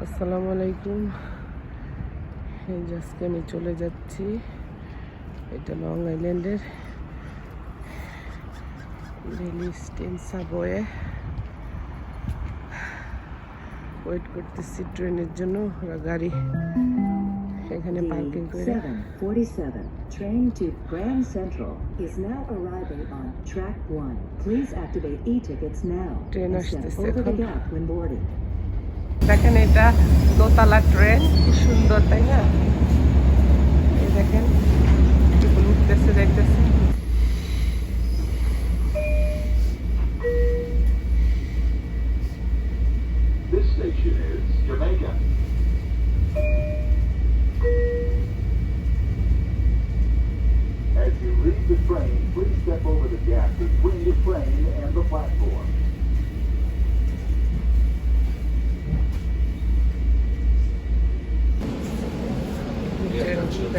আসসালামু আলাইকুম এই আজকে আমি চলে যাচ্ছি এটা লং আইল্যান্ডের রেলি স্টেন সাবওয়ে ওয়েট করতেছি ট্রেনের জন্য ওরা গাড়ি এখানে পার্কিং করে train to Grand Central is now arriving on track 1. Please activate e-tickets now step আসতেছে এখন। দেখেন এটা দোতলা ট্রেন খুব সুন্দর তাই না? এই দেখেন উঠতেছে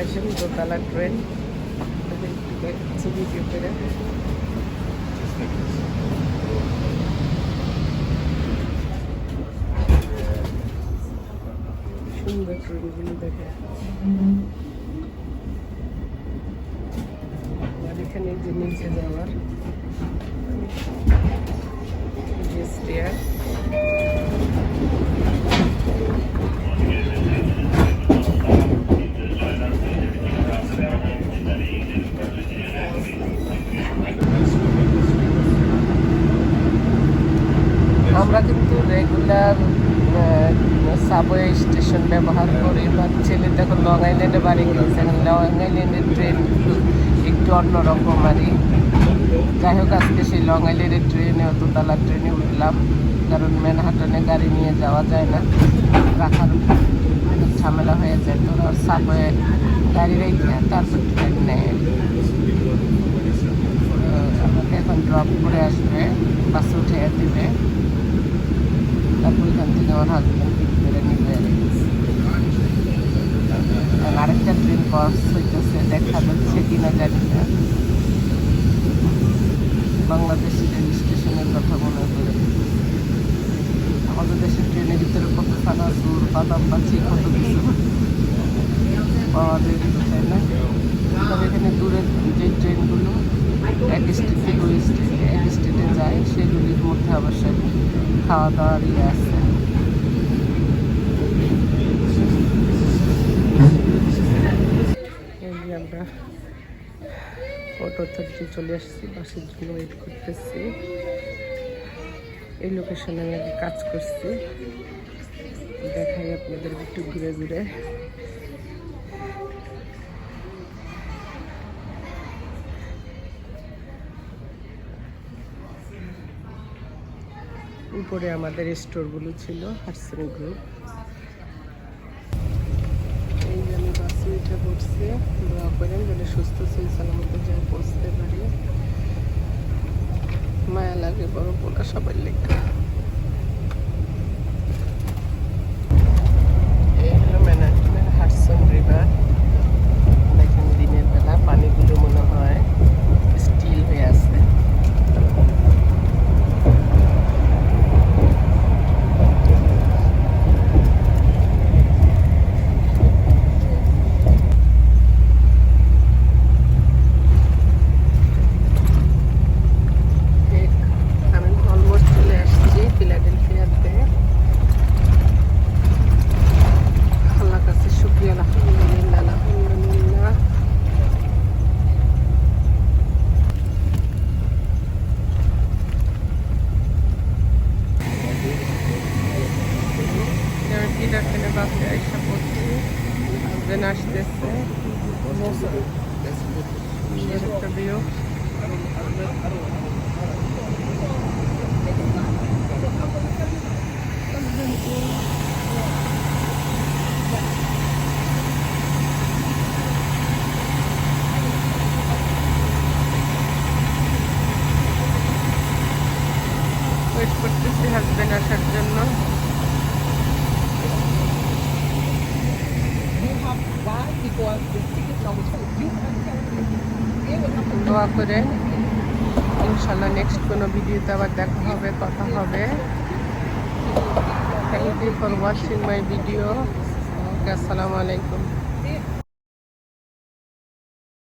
দেখেন দোতলা ট্রেন ছবি ভিডিও করে। সুন্দর ট্রেনগুলো দেখে। আর এখানে যে নিচে যাওয়ার যে স্টেয়ার আমরা কিন্তু রেগুলার সাবওয়ে স্টেশন ব্যবহার করি বা ছেলে যখন লং আইল্যান্ডে বাড়ি গেছে এখন লং আইল্যান্ডের ট্রেন একটু অন্যরকম আর। যাই হোক, আজকে সেই লং আইল্যান্ডের ট্রেনে দোতলা ট্রেনে উঠলাম। কারণ ম্যানহাটনে গাড়ি নিয়ে যাওয়া যায় না। রাখার ঝামেলা হয়ে যায় তো সাবওয়ে গাড়ি রেখে তারপর ট্রেন নেয়। আমাকে এখন ড্রপ করে আসবে বাসে উঠে দিবে। তারপর এখান থেকে আমার হাজব্যান্ড পিক করে নিবে আর আরেকটা ট্রেন পাস হইতেছে, দেখা যাচ্ছে কিনা জানি না। বাংলাদেশ রেল স্টেশনের কথা মনে করে আমাদের দেশের ট্রেনের ভিতরে কত সানাসুর বাদাম, পাচ্ছি, কত কিছু। পাওয়া যায় তাই না? তবে এখানে দূরের যে ট্রেনগুলো এক স্টেট থেকে ওই স্টেটে এক স্টেটে যায়, সেগুলির মধ্যে অবশ্যই খাওয়া দাওয়ারই ইয়ে আছে। আমরা অটো থেকে চলে আসছি, বাসের জন্য ওয়েট করতেছি। এই লোকেশনে আমি কাজ করছি। দেখাই আপনাদের একটু ঘুরে ঘুরে উপরে আমাদের স্টোরগুলো ছিল হাটসন গ্রুপ। এই করেন সুস্থ পৌঁছতে পারি। মায়া লাগে বড় পোলা সবার লেখা এই হলো ম্যানেজমেন্ট হাটসন রিভার দেখেন দিনের বেলা পানিগুলো মনে হয় স্টিল হয়ে আছে ঠিক আমি অলমোস্ট চলে আসছি ফিলাডেলফিয়াতে আল্লাহ কাছে শুক্রিয়া আলহামদুলিল্লাহ আলহামদুলিল্লাহ আমি পিটারটেনে বাসে আইসা পড়ছি হাজবেন্ড আসতেছে। ওয়েট করতেছি হাজবেন্ড আসার জন্য। দোয়া করে। ইনশাল্লাহ নেক্সট কোনো ভিডিওতে আবার দেখা হবে, কথা হবে। Thank you for watching my video আসসালামু আলাইকুম।